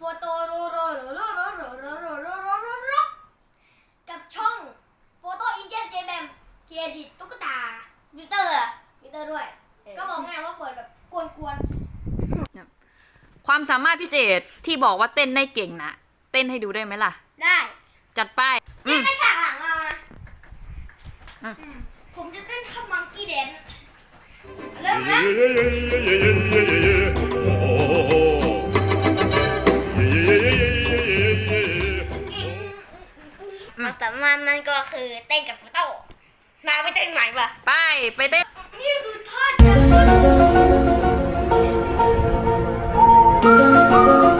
โฟโตโรโรโรโรโรโรโรโรโรโรโรกับช่องโฟโตอินเจนเจแบมเครดิตตุ๊กตาวิเตอร์วิเตอร์ด้วย ก็บอกไงว่าเปิดแบบกวนๆ ความสามารถพิเศษที่บอกว่าเต้นได้เก่งนะเต้นให้ดูได้ไหมล่ะ ได้ จัดไปเต้ไในฉากหลังเรามาผมจะเต้นข้มังกี้เดนเริ่มนะ ความสามารถนั่นก็คือเต้นกับฟุตโต้มาไปเต้นใหม่ปะไปไปเต้นนี่คือท่าจับ